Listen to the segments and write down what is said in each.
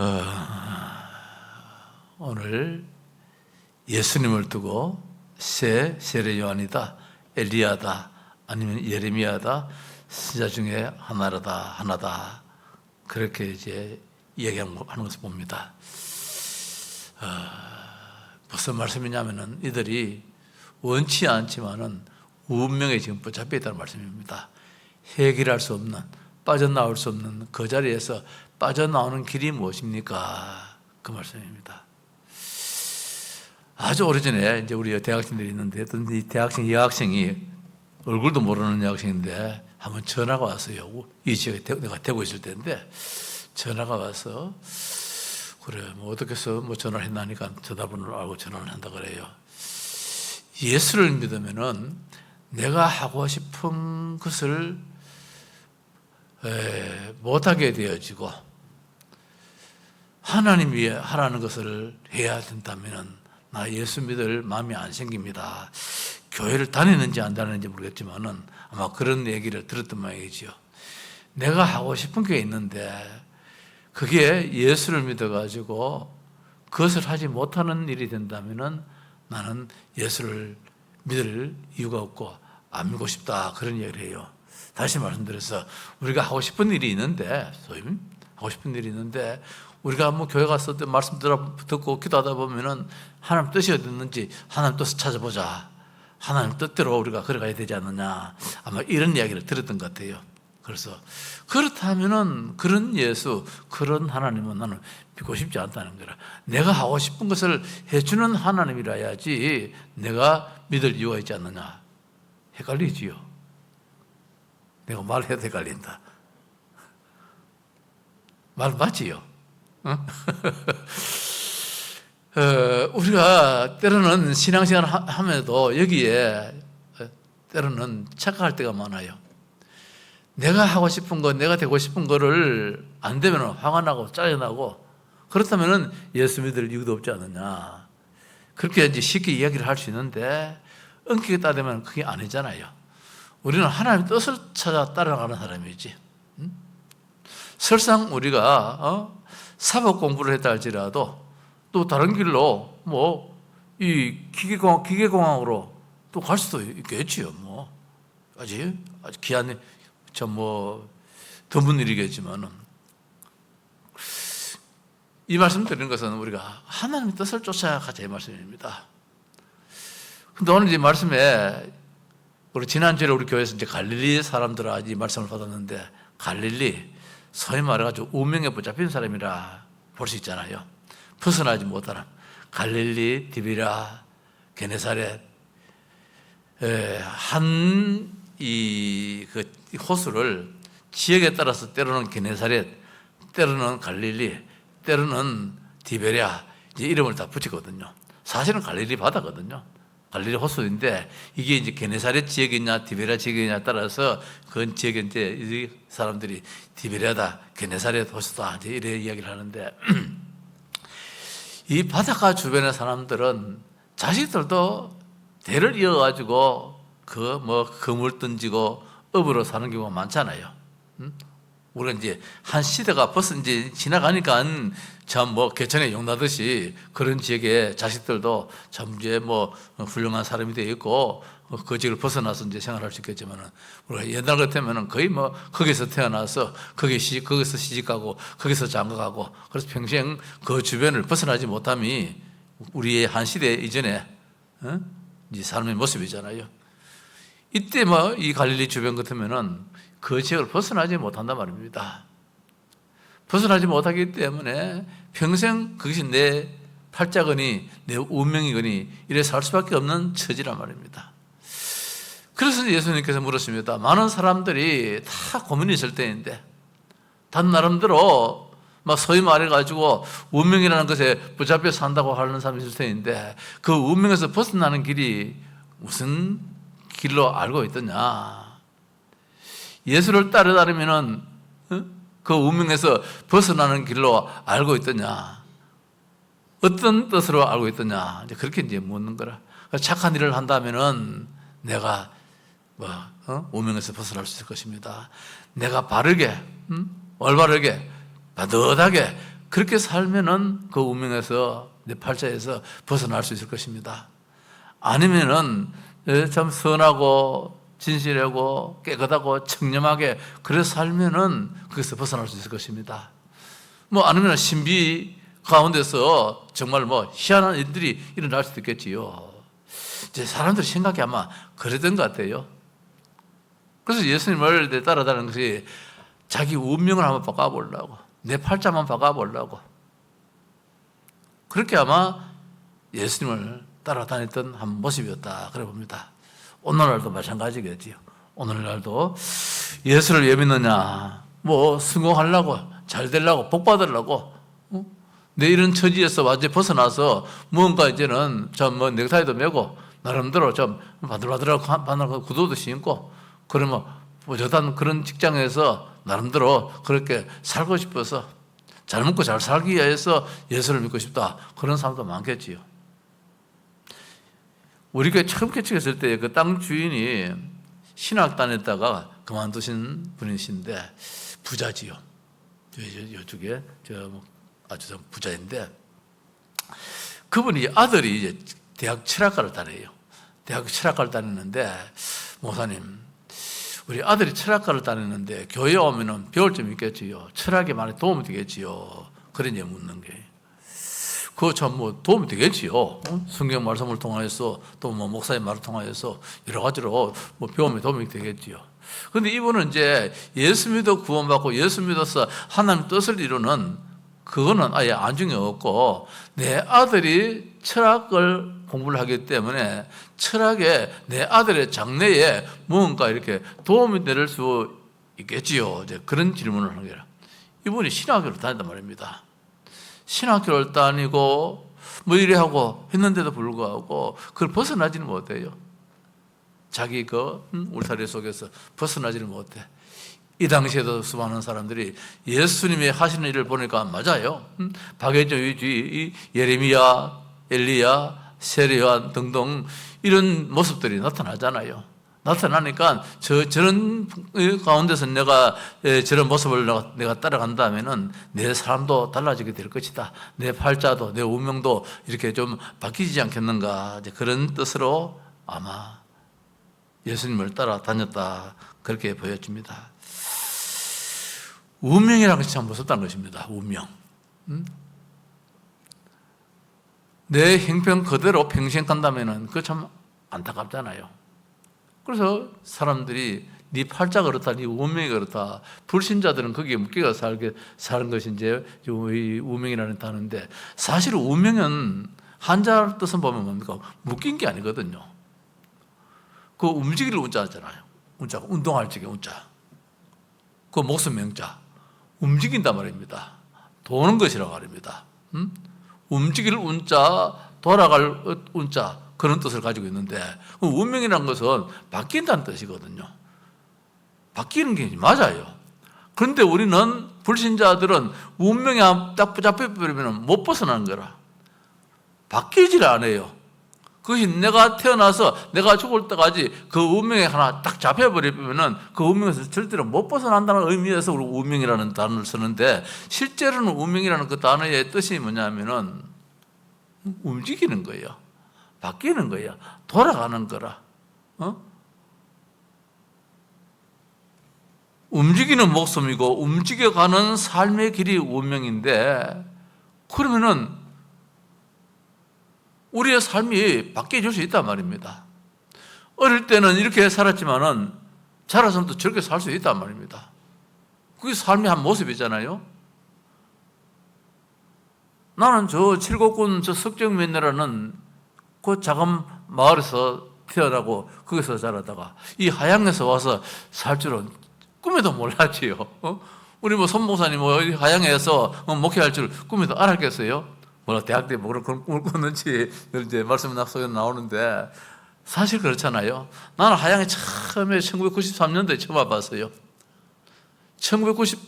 어, 오늘 예수님을 두고 세 세례 요한이다, 엘리야다, 아니면 예레미야다, 신자 중에 하나다, 하나다 그렇게 이제 이야기하는 것을 봅니다. 어, 무슨 말씀이냐면은 이들이 원치 않지만은 운명에 지금 붙잡혀 있다는 말씀입니다. 해결할 수 없는 빠져나올 수 없는 그 자리에서 빠져나오는 길이 무엇입니까? 그 말씀입니다. 아주 오래전에 이제 우리 대학생들이 있는데 어떤 이 대학생 여학생이 얼굴도 모르는 여학생인데 한번 전화가 왔어요. 이 지역에 내가 되고 있을 때인데 전화가 와서 그래 뭐 어떻게 해서 뭐 전화를 했나니까 전화번호를 알고 전화를 한다 그래요. 예수를 믿으면은 내가 하고 싶은 것을 못하게 되어지고 하나님이 하라는 것을 해야 된다면 나 예수 믿을 마음이 안 생깁니다. 교회를 다니는지 안 다니는지 모르겠지만은 아마 그런 얘기를 들었던 모양이지요. 내가 하고 싶은 게 있는데 그게 예수를 믿어가지고 그것을 하지 못하는 일이 된다면은 나는 예수를 믿을 이유가 없고 안 믿고 싶다 그런 얘기를 해요. 다시 말씀드려서 우리가 하고 싶은 일이 있는데 소위 하고 싶은 일이 있는데 우리가 뭐 교회 가서 말씀 듣고 기도하다 보면은 하나님 뜻이 어딨는지 하나님 뜻을 찾아보자. 하나님 뜻대로 우리가 걸어가야 되지 않느냐. 아마 이런 이야기를 들었던 것 같아요. 그래서 그렇다면은 그런 예수, 그런 하나님은 나는 믿고 싶지 않다는 거라. 내가 하고 싶은 것을 해주는 하나님이라야지 내가 믿을 이유가 있지 않느냐. 헷갈리지요. 내가 말해도 헷갈린다. 말 맞지요? 어? 어, 우리가 때로는 신앙생활 하면서도 여기에 때로는 착각할 때가 많아요. 내가 하고 싶은 거, 내가 되고 싶은 거를 안 되면 화가 나고 짜증나고 그렇다면 예수 믿을 이유도 없지 않느냐. 그렇게 이제 쉽게 이야기를 할 수 있는데 엉키게 따르면 그게 아니잖아요. 우리는 하나님 뜻을 찾아 따라가는 사람이지. 응? 설상 우리가 어? 사법 공부를 했다 할지라도 또 다른 길로 뭐 이 기계공학 기계공학으로 또 갈 수도 있겠지요. 뭐 아직 아직 기한 저뭐 드문 일이겠지만은 이 말씀 드리는 것은 우리가 하나님의 뜻을 쫓아가자 이 말씀입니다. 근데 오늘 이 말씀에 우리 지난주에 우리 교회에서 이제 갈릴리 사람들아 이 말씀을 받았는데 갈릴리 소위 말해가지고 운명에 붙잡힌 사람이라 볼 수 있잖아요. 벗어나지 못하는 갈릴리, 디비라, 게네사렛 한이 그 호수를 지역에 따라서 때로는 게네사렛, 때로는 갈릴리, 때로는 디베랴 이제 이름을 다 붙이거든요. 사실은 갈릴리 바다거든요. 갈릴리 호수인데 이게 이제 게네사렛 지역이냐 디베랴 지역이냐 따라서 그 지역에 이제 사람들이 디베랴다, 게네사렛 호수다 이제 이래 이야기를 하는데 이 바닷가 주변의 사람들은 자식들도 대를 이어가지고 그 뭐 그물 던지고 업으로 사는 경우가 많잖아요. 음? 우리가 이제 한 시대가 벌써 이제 지나가니까 참 뭐 개천에 용나듯이 그런 지역에 자식들도 참 이제 뭐 훌륭한 사람이 되어 있고 그 지역을 벗어나서 이제 생활할 수 있겠지만은 우리가 옛날 같으면은 거의 뭐 거기서 태어나서 거기 시집 거기서 시집가고 거기서 장가가고 그래서 평생 그 주변을 벗어나지 못함이 우리의 한 시대 이전에 어? 이제 삶의 모습이잖아요. 이때 뭐 이 갈릴리 주변 같으면은 그 지역을 벗어나지 못한단 말입니다. 벗어나지 못하기 때문에 평생 그것이 내 팔자거니 내 운명이거니 이래 살 수밖에 없는 처지란 말입니다. 그래서 예수님께서 물었습니다. 많은 사람들이 다 고민이 있을 때인데 단 나름대로 막 소위 말해가지고 운명이라는 것에 붙잡혀 산다고 하는 사람이 있을 텐데 그 운명에서 벗어나는 길이 무슨 길로 알고 있더냐? 예수를 따르다면은 어? 그 운명에서 벗어나는 길로 알고 있더냐? 어떤 뜻으로 알고 있더냐? 이제 그렇게 이제 묻는 거라. 착한 일을 한다면은 내가 뭐 어? 운명에서 벗어날 수 있을 것입니다. 내가 바르게 음? 올바르게 바듯하게 그렇게 살면은 그 운명에서 내 팔자에서 벗어날 수 있을 것입니다. 아니면은 예, 참 선하고 진실하고 깨끗하고 청렴하게 그래 살면은 거기서 벗어날 수 있을 것입니다. 뭐 아니면 신비 가운데서 정말 뭐 희한한 일들이 일어날 수도 있겠지요. 이제 사람들이 생각이 아마 그러던 것 같아요. 그래서 예수님을 따라다니는 것이 자기 운명을 한번 바꿔보려고 내 팔자만 바꿔보려고 그렇게 아마 예수님을 따라다녔던 한 모습이었다 그래 봅니다. 오늘날도 마찬가지겠지요. 오늘날도 예수를 왜 믿느냐? 뭐 성공하려고 잘 되려고 복 받으려고 어? 내 이런 처지에서 완전히 벗어나서 뭔가 이제는 좀뭐 넥타이도 메고 나름대로 좀 바들바들하고 바늘하고 구두도 신고 그러면 뭐 저단 그런 직장에서 나름대로 그렇게 살고 싶어서 잘 먹고 잘 살기 위해서 예수를 믿고 싶다 그런 사람도 많겠지요. 우리 교회 처음 개척했을 때 그 땅 주인이 신학단에다가 그만두신 분이신데 부자지요. 이쪽에 저 아주 좀 부자인데 그분이 아들이 이제 대학 철학과를 다녀요. 대학 철학과를 다니는데 목사님 우리 아들이 철학과를 다니는데 교회 오면은 배울 점 있겠지요. 철학에 많이 도움이 되겠지요. 그런 게 묻는 게. 그거 참 뭐 도움이 되겠지요. 어? 성경 말씀을 통하여서 또 뭐 목사의 말을 통하여서 여러 가지로 뭐 배움에 도움이 되겠지요. 근데 이분은 이제 예수 믿어 구원받고 예수 믿어서 하나님 뜻을 이루는 그거는 아예 안중에 없고 내 아들이 철학을 공부를 하기 때문에 철학에 내 아들의 장래에 뭔가 이렇게 도움이 될 수 있겠지요. 이제 그런 질문을 하는 거라. 이분이 신학교를 다닌단 말입니다. 신학교를 다니고 뭐 이래 하고 했는데도 불구하고 그걸 벗어나지는 못해요. 자기 그 울타리 속에서 벗어나지는 못해. 이 당시에도 수많은 사람들이 예수님이 하시는 일을 보니까 맞아요. 박예정 위주의 예레미야, 엘리야, 세례요한 등등 이런 모습들이 나타나잖아요. 나타나니까 저, 저런 가운데서 내가 저런 모습을 내가, 내가 따라간다면은 내 삶도 달라지게 될 것이다. 내 팔자도, 내 운명도 이렇게 좀 바뀌지 않겠는가. 그런 뜻으로 아마 예수님을 따라다녔다. 그렇게 보여집니다. 운명이라는 것이 참 무섭다는 것입니다. 운명. 음? 내 행편 그대로 평생 간다면은 그 참 안타깝잖아요. 그래서 사람들이 네 팔자 그렇다, 네 운명이 그렇다. 불신자들은 거기에 묶여 살게 사는 것이 이제 운명이라는 단어인데 사실 운명은 한자 뜻은 보면 뭡니까? 묶인 게 아니거든요. 그 움직이를 운자잖아요. 운자가 운동할 적에 운자. 그 목숨 명자. 움직인단 말입니다. 도는 것이라고 말입니다. 음? 움직일 운자, 돌아갈 운자 그런 뜻을 가지고 있는데 운명이라는 것은 바뀐다는 뜻이거든요. 바뀌는 게 맞아요. 그런데 우리는 불신자들은 운명이 딱 잡혀버리면 못 벗어나는 거라. 바뀌질 않아요. 그것이 내가 태어나서 내가 죽을 때까지 그 운명에 하나 딱 잡혀버리면은 그 운명에서 절대로 못 벗어난다는 의미에서 우리 운명이라는 단어를 쓰는데 실제로는 운명이라는 그 단어의 뜻이 뭐냐면은 움직이는 거예요. 바뀌는 거예요. 돌아가는 거라. 어? 움직이는 목숨이고 움직여가는 삶의 길이 운명인데 그러면은 우리의 삶이 바뀌어질 수 있단 말입니다. 어릴 때는 이렇게 살았지만은 자라서는 또 저렇게 살 수 있단 말입니다. 그게 삶의 한 모습이잖아요. 나는 저 칠곡군 저 석정면이라는 그 작은 마을에서 태어나고 거기서 자라다가 이 하양에서 와서 살 줄은 꿈에도 몰랐지요. 어? 우리 뭐 손목사님 뭐 하양에서 목회할 줄 꿈에도 알았겠어요? 뭐라 대학 때 뭐를 꿈을 꿨는지 이제 말씀 낙속에 나오는데 사실 그렇잖아요. 나는 하양에 처음에 1993년도에 처음 와봤어요. 1990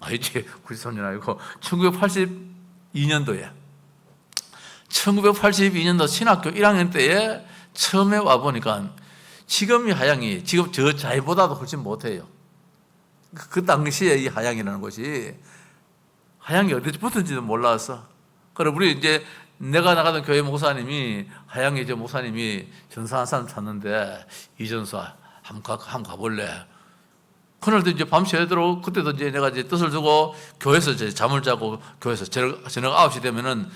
아니지 93년 아니고 1982년도에 1982년도 신학교 1학년 때에 처음에 와 보니까 지금 이 하양이 지금 저 자리보다도 훨씬 못해요. 그 당시에 이 하양이라는 곳이 하양이 어디 붙은지도 몰랐어. 그래 우리 이제 내가 나가던 교회 목사님이 하양이 저 목사님이 전사 한 사람 찾는데 이 전사 한번 가, 한번 가볼래. 그날도 이제 밤새 들어 그때도 이제 내가 이제 뜻을 두고 교회에서 이제 잠을 자고 교회에서 저녁, 저녁 9시 되면은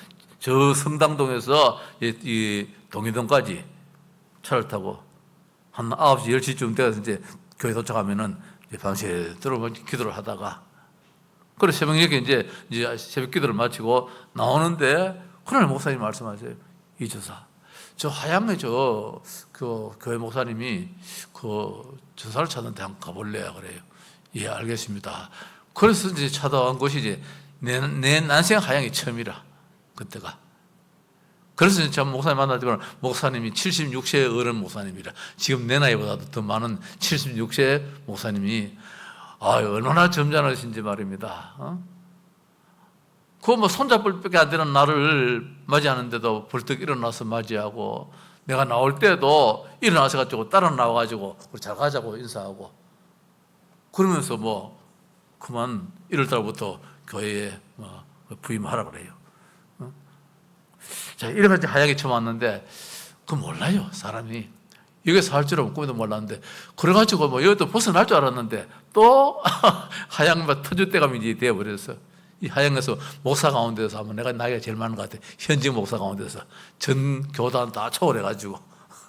저 성당동에서 이, 이 동이동까지 차를 타고 한 9시 10시쯤 돼서 이제 교회 도착하면은 이제 밤새 들어 기도를 하다가 그래 새벽에 이제 이제 새벽 기도를 마치고 나오는데 그날 목사님 말씀하세요. 이주사. 저 하양에 저 그 교회 목사님이 그 저사를 찾는데 한번 가볼래요 그래요. 예 알겠습니다. 그래서 이제 찾아간 곳이 이제 내, 내 난생 하양이 처음이라 그때가. 그래서 저 목사님 만나지만 목사님이 76세 어른 목사님이라 지금 내 나이보다도 더 많은 76세 목사님이 아 얼마나 점잖으신지 말입니다. 어? 그뭐 손잡을 밖에 안 되는 나를 맞이하는데도 벌떡 일어나서 맞이하고 내가 나올 때도 일어나서 가지고 따라 나와가지고 우리 잘 가자고 인사하고 그러면서 뭐 그만 1월 달부터 교회에 뭐 부임하라 그래요. 어? 자 이래가지고 하얗게 처음 왔는데 그 몰라요 사람이 여기서 할 줄은 꿈에도 몰랐는데 그래가지고 뭐 여기도 벗어날 줄 알았는데 또 하얀 막 터줏대감이 이제 되어버렸어. 이 하양에서 목사 가운데서 하면 내가 나이가 제일 많은 것 같아. 현직 목사 가운데서 전 교단 다 초월해가지고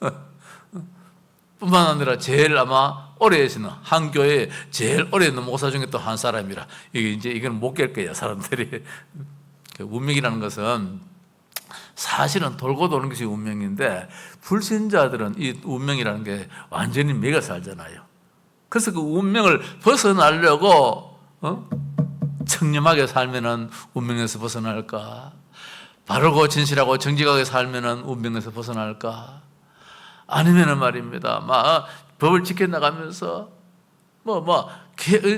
뿐만 아니라 제일 아마 오래 계시는 한 교회 제일 오래 있는 목사 중에 또 한 사람이라 이게 이제 이건 못 깰 거예요 사람들이 그 운명이라는 것은 사실은 돌고 도는 것이 운명인데 불신자들은 이 운명이라는 게 완전히 매겨 살잖아요. 그래서 그 운명을 벗어나려고 어? 청렴하게 살면은 운명에서 벗어날까? 바르고 진실하고 정직하게 살면은 운명에서 벗어날까? 아니면은 말입니다. 막 법을 지켜 나가면서 뭐 뭐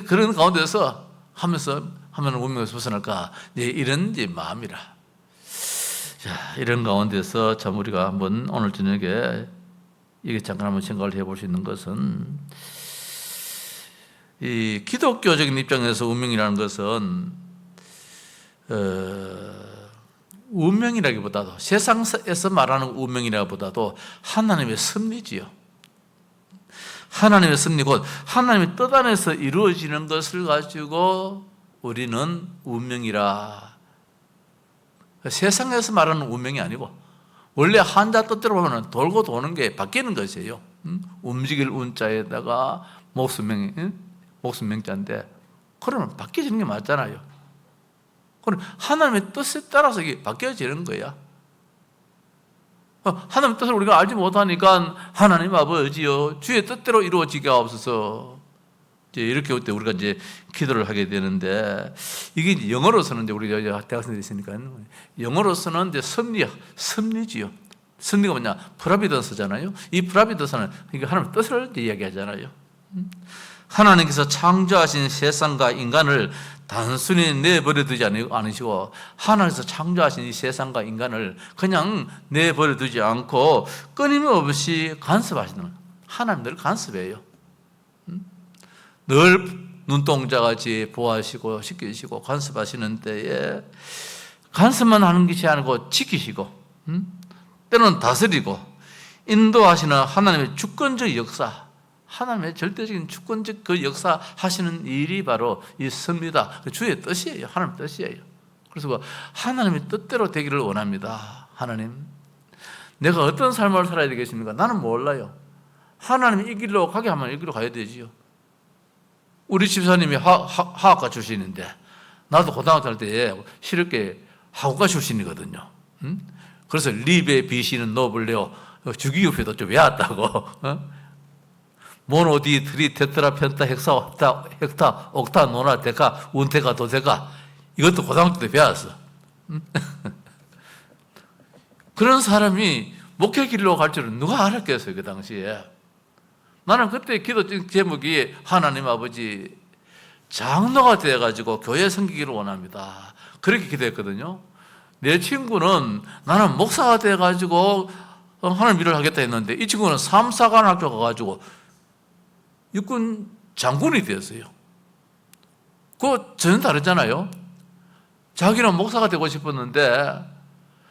그런 가운데서 하면서 하면 운명에서 벗어날까? 네, 이런 이제 마음이라. 자, 이런 가운데서 참 우리가 한번 오늘 저녁에 이게 잠깐 한번 생각을 해볼 수 있는 것은 이 기독교적인 입장에서 운명이라는 것은 어, 운명이라기보다도 세상에서 말하는 운명이라기보다도 하나님의 섭리지요. 하나님의 섭리 곧 하나님의 뜻 안에서 이루어지는 것을 가지고 우리는 운명이라. 세상에서 말하는 운명이 아니고 원래 한자 뜻대로 보면 돌고 도는 게 바뀌는 것이에요. 음? 움직일 운자에다가 목수명이 목숨 명자인데 그러면 바뀌어지는 게 맞잖아요. 그럼 하나님의 뜻에 따라서 이게 바뀌어지는 거야. 어, 하나님의 뜻을 우리가 알지 못하니까 하나님 아버지요 주의 뜻대로 이루어지게 없어서 이제 이렇게 올 때 우리가 이제 기도를 하게 되는데 이게 영어로서는 이제 우리 대학생들이 있으니까 영어로서는 이제 섭리 섭리지요. 섭리가 뭐냐 프라비던스잖아요. 이 프라비던스는 이게 하나님의 뜻을 이야기하잖아요. 음? 하나님께서 창조하신 세상과 인간을 단순히 내버려 두지 않으시고 하나님께서 창조하신 이 세상과 인간을 그냥 내버려 두지 않고 끊임없이 간섭하시는 하나님 늘 간섭해요. 음? 늘 눈동자같이 보호하시고 지키시고 간섭하시는 때에 간섭만 하는 것이 아니고 지키시고 음? 때로는 다스리고 인도하시는 하나님의 주권적 역사 하나님의 절대적인 주권적 그 역사 하시는 일이 바로 이 섭니다. 그 주의 뜻이에요. 하나님 뜻이에요. 그래서 그 하나님의 뜻대로 되기를 원합니다. 하나님. 내가 어떤 삶을 살아야 되겠습니까? 나는 몰라요. 하나님이 이 길로 가게 하면 이 길로 가야 되지요. 우리 집사님이 하, 하, 학과 출신인데 나도 고등학교 할때 실업계 학과 출신이거든요. 음? 그래서 리베 비시는 노블레오 주기급표도 좀 외웠다고. 어? 모노디 트리 테트라 펜타 헥사 옥타 헥타 옥타 노나 데카 운테가 도데카 이것도 고등학교 때 배웠어. 그런 사람이 목회 길로 갈 줄은 누가 알았겠어요 그 당시에. 나는 그때 기도 제목이 하나님 아버지 장로가 되어가지고 교회 섬기기를 원합니다. 그렇게 기도했거든요. 내 친구는 나는 목사가 돼가지고 하나님 일을 하겠다 했는데 이 친구는 삼사관 학교 가가지고 육군 장군이 되었어요. 그거 전혀 다르잖아요. 자기는 목사가 되고 싶었는데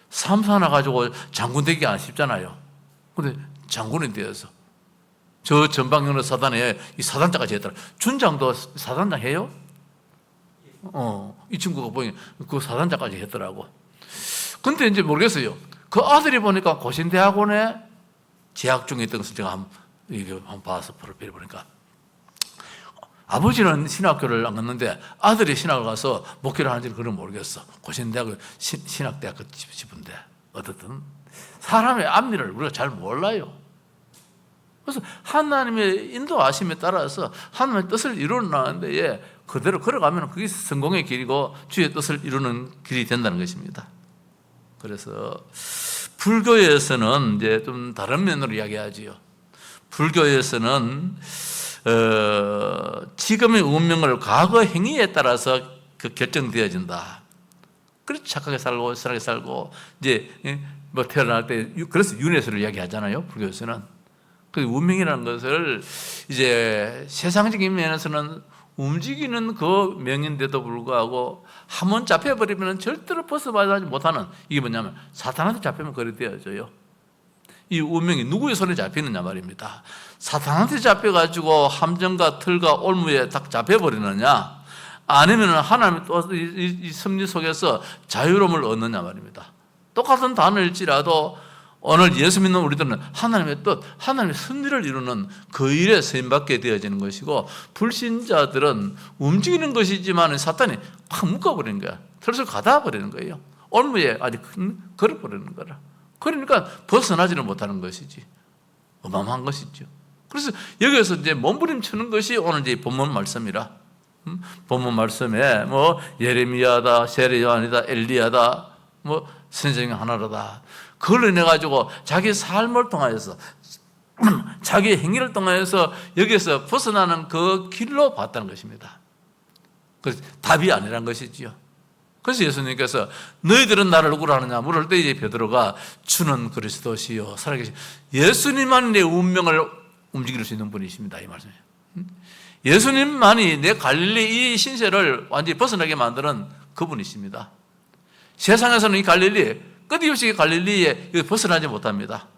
삼수 하나 가지고 장군 되기 안 쉽잖아요. 근데 장군이 되어서 저 전방위로 사단에 이 사단장까지 했더라. 준장도 사단장 해요? 어, 이 친구가 보니 그 사단장까지 했더라고. 근데 이제 모르겠어요. 그 아들이 보니까 고신대학원에 재학 중에 있던 것을 제가 한번, 한번 봐서 프로필 보니까 아버지는 신학교를 안 갔는데 아들이 신학을 가서 목회를 하는지는 그건 모르겠어. 고신대학을 신, 신학대학 그 집인데 어떻든 사람의 앞니를 우리가 잘 몰라요. 그래서 하나님의 인도하심에 따라서 하나님의 뜻을 이루는 데에 그대로 걸어가면 그게 성공의 길이고 주의 뜻을 이루는 길이 된다는 것입니다. 그래서 불교에서는 이제 좀 다른 면으로 이야기하지요. 불교에서는 어, 지금의 운명을 과거 행위에 따라서 그 결정되어진다. 그래서 착하게 살고 선하게 살고 이제 예, 뭐 태어날 때 그래서 윤회수를 이야기하잖아요. 불교에서는 그 운명이라는 것을 이제 세상적인 면에서는 움직이는 그 명인데도 불구하고 한 번 잡혀버리면 절대로 벗어나지 못하는 이게 뭐냐면 사탄한테 잡히면 그리 되어져요. 이 운명이 누구의 손에 잡히느냐 말입니다. 사탄한테 잡혀가지고 함정과 틀과 올무에 딱 잡혀버리느냐 아니면 하나님 또이 섭리 속에서 자유로움을 얻느냐 말입니다. 똑같은 단어일지라도 오늘 예수 믿는 우리들은 하나님의 뜻, 하나님의 섭리를 이루는 그 일에 쓰임받게 되어지는 것이고 불신자들은 움직이는 것이지만 사탄이 확 묶어버리는 거야. 털을 가다 버리는 거예요. 올무에 아주 큰 걸어버리는 거라. 그러니까 벗어나지는 못하는 것이지. 어마어마한 것이죠. 그래서 여기서 이제 몸부림치는 것이 오늘 이제 본문 말씀이라. 음? 본문 말씀에 뭐 예레미야다, 세례요한이다, 엘리야다, 뭐 선생님 하나로다. 그걸 인해 가지고 자기 삶을 통하여서 자기 행위를 통하여서 여기서 벗어나는 그 길로 봤다는 것입니다. 그 답이 아니란 것이지요. 그래서 예수님께서 너희들은 나를 누구로 하느냐 물을 때 이제 베드로가 주는 그리스도시요 살아계신 예수님만 내 운명을 움직일 수 있는 분이십니다 이 말씀이에요. 예수님만이 내 갈릴리 이 신세를 완전히 벗어나게 만드는 그분이십니다. 세상에서는 이 갈릴리 끝없이 갈릴리에 벗어나지 못합니다.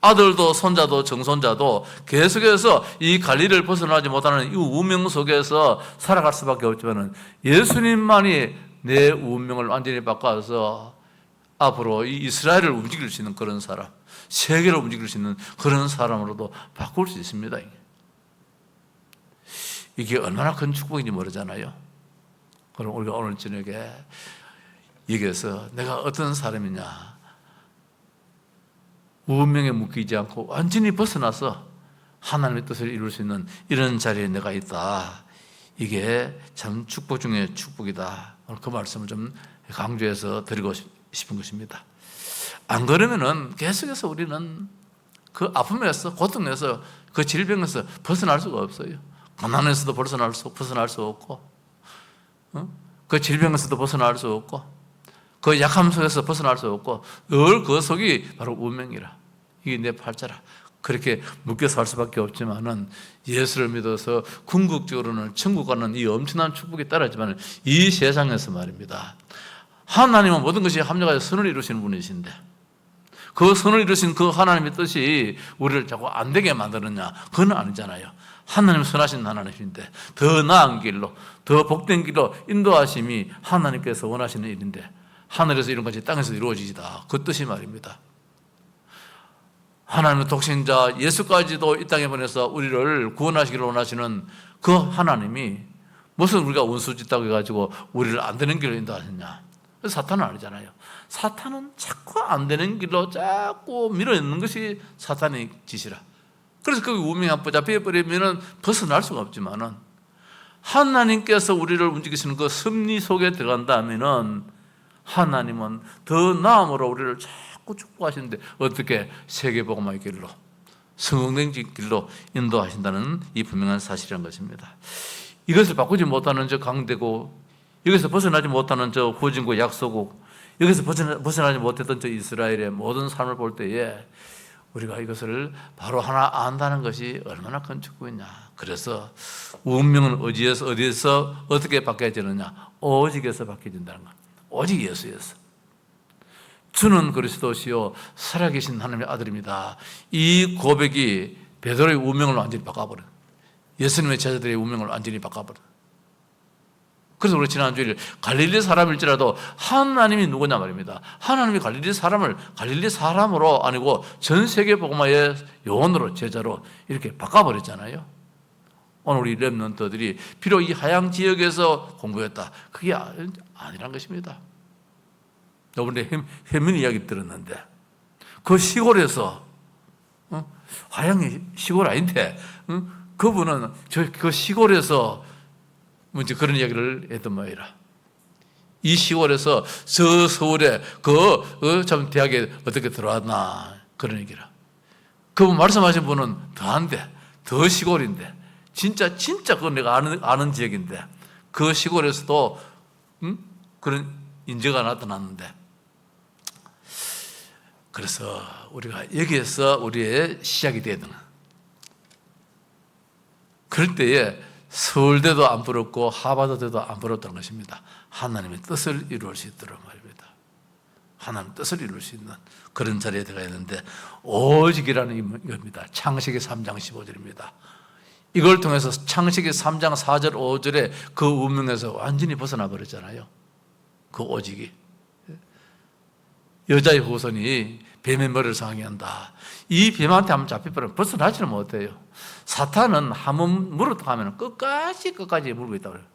아들도 손자도 정손자도 계속해서 이 관리를 벗어나지 못하는 이 운명 속에서 살아갈 수밖에 없지만 예수님만이 내 운명을 완전히 바꿔서 앞으로 이 이스라엘을 움직일 수 있는 그런 사람, 세계를 움직일 수 있는 그런 사람으로도 바꿀 수 있습니다. 이게 얼마나 큰 축복인지 모르잖아요. 그럼 우리가 오늘 저녁에 여기서 내가 어떤 사람이냐, 운명에 묶이지 않고 완전히 벗어나서 하나님의 뜻을 이룰 수 있는 이런 자리에 내가 있다. 이게 참 축복 중에 축복이다. 오늘 그 말씀을 좀 강조해서 드리고 싶은 것입니다. 안 그러면은 계속해서 우리는 그 아픔에서 고통에서 그 질병에서 벗어날 수가 없어요. 가난에서도 벗어날 수 벗어날 수 없고, 어? 그 질병에서도 벗어날 수 없고, 그 약함 속에서 벗어날 수 없고, 늘 그 속이 바로 운명이라. 이게 내 팔자라. 그렇게 묶여 살 수밖에 없지만은 예수를 믿어서 궁극적으로는 천국 가는 이 엄청난 축복이 따르지만 이 세상에서 말입니다. 하나님은 모든 것이 합력하여 선을 이루시는 분이신데 그 선을 이루신 그 하나님의 뜻이 우리를 자꾸 안 되게 만드느냐? 그건 아니잖아요. 하나님 선하신 하나님인데 더 나은 길로 더 복된 길로 인도하심이 하나님께서 원하시는 일인데 하늘에서 이런 것이 땅에서 이루어지지다. 그 뜻이 말입니다. 하나님의 독생자 예수까지도 이 땅에 보내서 우리를 구원하시기를 원하시는 그 하나님이 무슨 우리가 원수 짓다고 해가지고 우리를 안 되는 길로 인도하셨냐? 사탄은 아니잖아요. 사탄은 자꾸 안 되는 길로 자꾸 밀어내는 것이 사탄의 짓이라. 그래서 그 운명이 붙잡혀버리면 벗어날 수가 없지만은 하나님께서 우리를 움직이시는 그 섭리 속에 들어간다면은 하나님은 더 나음으로 우리를 자꾸 축복하시는데 어떻게 세계복음의 길로 성공된 길로 인도하신다는 이 분명한 사실이라는 것입니다. 이것을 바꾸지 못하는 저 강대국, 여기서 벗어나지 못하는 저 후진국 약소국, 여기서 벗어나 지 못했던 저 이스라엘의 모든 삶을 볼 때에 우리가 이것을 바로 하나 안다는 것이 얼마나 큰 축복이냐. 그래서 운명은 어디에서 어디에서 어떻게 바뀌어지느냐? 오직에서 바뀌어진다는 것. 오직 예수였어. 주는 그리스도시요 살아계신 하나님의 아들입니다. 이 고백이 베드로의 운명을 완전히 바꿔버려. 예수님의 제자들의 운명을 완전히 바꿔버려. 그래서 우리 지난주에 갈릴리 사람일지라도 하나님이 누구냐 말입니다. 하나님이 갈릴리 사람을 갈릴리 사람으로 아니고 전 세계 복음화의 요원으로 제자로 이렇게 바꿔버렸잖아요. 오늘 우리 랩런터들이 비록 이 하양 지역에서 공부했다. 그게 아- 아니란 것입니다. 저번에 혜민 이야기 들었는데 그 시골에서 어? 화양이 시골 아닌데 응? 그분은 저 그 시골에서 뭐 이제 그런 이야기를 했던 모이라. 이 시골에서 저 서울에 그참 대학에 어떻게 들어왔나 그런 얘기라. 그분 말씀하신 분은 더한데 더 시골인데 진짜 진짜 그건 내가 아는 아는 지역인데 그 시골에서도 음? 그런 인재가 나타났는데 그래서 우리가 여기에서 우리의 시작이 되는 그럴 때에 서울대도 안 부럽고 하버드대도 안 부럽다는 것입니다. 하나님의 뜻을 이루어 수 있도록 말입니다. 하나님 뜻을 이룰 수 있는 그런 자리에 들어가야 되는데 오직이라는 겁니다. 창세기 3장 15절입니다. 이걸 통해서 창세기 3장 4절 5절에 그 운명에서 완전히 벗어나 버렸잖아요. 그 오직이 여자의 후손이 뱀의 머리를 상하게한다. 이 뱀한테 한번 잡혀버리면 벗어나지는 못해요. 사탄은 한번 물었다 하면 끝까지 끝까지 물고 있다고 그래요.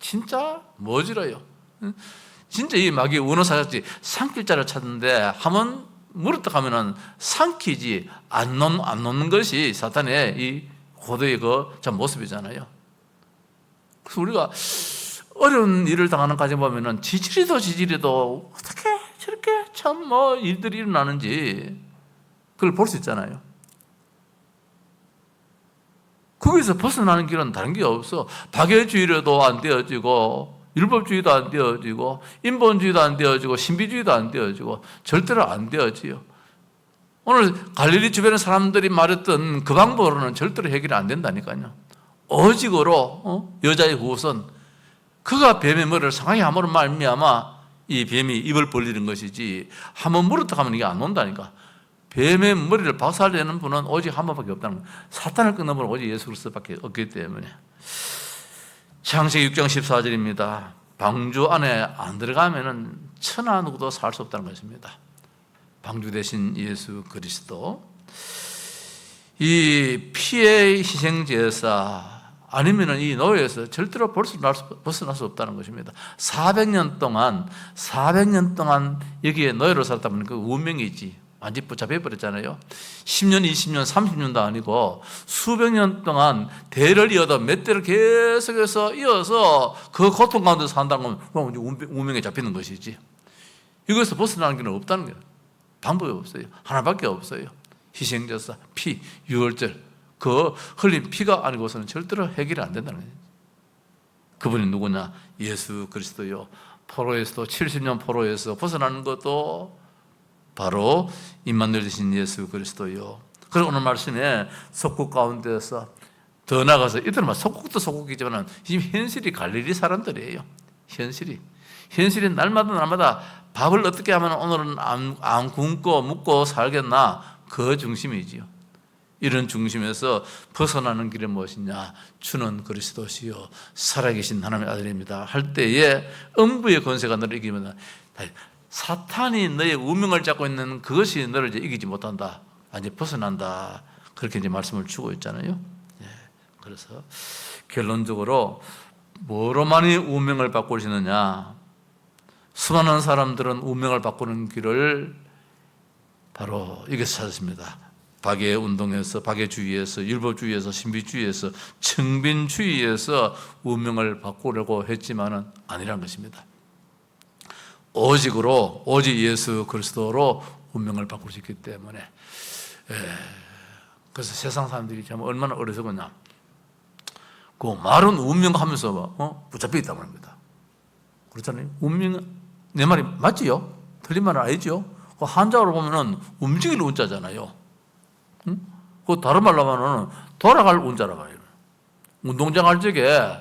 진짜 뭐지러요. 진짜 이 마귀 원어 사자지 삼킬자를 찾는데 한번 물었다 하면은 삼키지 안 놓는, 안 놓는 것이 사탄의 이 고도의 그 참 모습이잖아요. 그래서 우리가 어려운 일을 당하는 과정 보면은 지지리도 지지리도 어떻게 저렇게 참 뭐 일들이 일어나는지 그걸 볼 수 있잖아요. 거기서 벗어나는 길은 다른 게 없어. 박애주의로도 안 되어지고, 율법주의도 안 되어지고, 인본주의도 안 되어지고, 신비주의도 안 되어지고, 절대로 안 되어지요. 오늘 갈릴리 주변의 사람들이 말했던 그 방법으로는 절대로 해결이 안 된다니까요. 오직으로 어? 여자의 후손 그가 뱀의 머리를 상하게 함으로 말미암아 이 뱀이 입을 벌리는 것이지 한 번 물었다 하면 이게 안 온다니까. 뱀의 머리를 박살내는 분은 오직 한 번밖에 없다는 거예요. 사탄을 끊는 분은 오직 예수 그리스도밖에 없기 때문에. 창세기 6장 14절입니다. 방주 안에 안 들어가면은 천하 누구도 살 수 없다는 것입니다. 방주 대신 예수 그리스도. 이 피의 희생 제사 아니면은 이 노예에서 절대로 벗어날 수, 없다는 것입니다. 400년 동안 400년 동안 여기에 노예로 살다 보니 그 운명이 있지. 완전히 붙잡혀 버렸잖아요. 10년, 20년, 30년도 아니고 수백 년 동안 대를 이어도 몇 대를 계속해서 이어서 그 고통 가운데 산다는 건 운명에 잡히는 것이지. 이것에서 벗어나는 길은 없다는 거예요. 방법이 없어요. 하나밖에 없어요. 희생제사, 피, 유월절. 그 흘린 피가 아니고서는 절대로 해결이 안 된다는 거예요. 그분이 누구냐? 예수 그리스도요. 포로에서도 70년 포로에서 벗어나는 것도 바로 임만들 되신 예수 그리스도요. 그리고 오늘 말씀에 속국 가운데서 더 나가서 이들은 속국도 속국이지만 지금 현실이 갈릴리 사람들이에요. 현실이. 현실이 날마다 날마다 밥을 어떻게 하면 오늘은 안, 안 굶고 묵고 살겠나 그 중심이지요. 이런 중심에서 벗어나는 길은 무엇이냐? 주는 그리스도시요 살아계신 하나님의 아들입니다. 할 때에 음부의 권세가 너를 이기면 사탄이 너의 운명을 잡고 있는 그것이 너를 이제 이기지 못한다. 이제 벗어난다. 그렇게 이제 말씀을 주고 있잖아요. 예. 그래서 결론적으로 뭐로만이 운명을 바꾸시느냐? 수많은 사람들은 운명을 바꾸는 길을 바로 여기서 찾았습니다. 박해 운동에서, 박해주의에서, 율법주의에서, 신비주의에서, 청빈주의에서 운명을 바꾸려고 했지만은 아니란 것입니다. 오직으로 오직 예수 그리스도로 운명을 바꿀 수 있기 때문에 에, 그래서 세상 사람들이 참 얼마나 어리석었냐 그 말은 운명하면서 어? 붙잡혀 있단 말입니다 그렇잖아요 운명 내 말이 맞지요? 틀린 말은 아니죠 그 한자로 보면은 움직일 운자잖아요 응? 그 다른 말로 하면은 돌아갈 운자라 말이에요 운동장 할 적에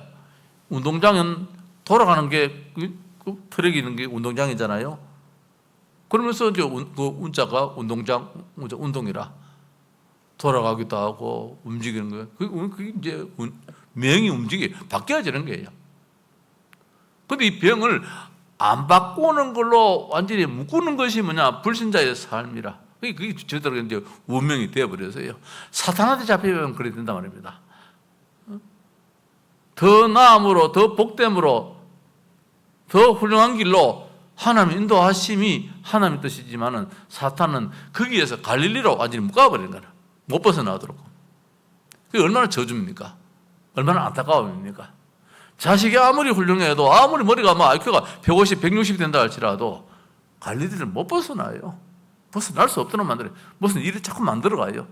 운동장은 돌아가는 게 그 트랙이 있는 게 운동장이잖아요. 그러면서 이제 운, 그 운자가 운동장 운자 운동이라 돌아가기도 하고 움직이는 거예요. 그, 그 이제 운, 명이 움직이 바뀌어지는 거예요. 근데 이 병을 안 바꾸는 걸로 완전히 묶는 것이 뭐냐? 불신자의 삶이라. 그게 그게 저대로 이제 운명이 되어버려서요. 사탄한테 잡히면 그래 된단 말입니다. 더 나음으로, 더 복됨으로, 더 훌륭한 길로 하나님 인도하심이 하나님의 뜻이지만은 사탄은 거기에서 갈릴리로 완전히 묶어버리는 거야. 못 벗어나도록. 그게 얼마나 저주입니까? 얼마나 안타까움입니까? 자식이 아무리 훌륭해도 아무리 머리가 뭐 IQ가 150, 160 된다 할지라도 갈릴리를 못 벗어나요. 벗어날 수 없도록 만들어요. 무슨 일을 자꾸 만들어가요.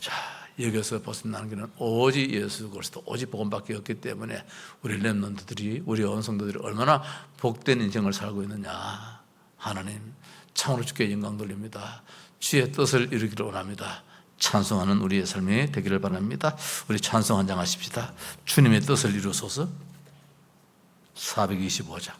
자, 여기서 벗어나는 길은 오직 예수 그리스도, 오직 복음밖에 없기 때문에 우리 렘넌트들이, 우리 언성도들이 얼마나 복된 인생을 살고 있느냐. 하나님, 참으로 주께 영광 돌립니다. 주의 뜻을 이루기를 원합니다. 찬송하는 우리의 삶이 되기를 바랍니다. 우리 찬송 한 장 하십시다. 주님의 뜻을 이루소서. 425장.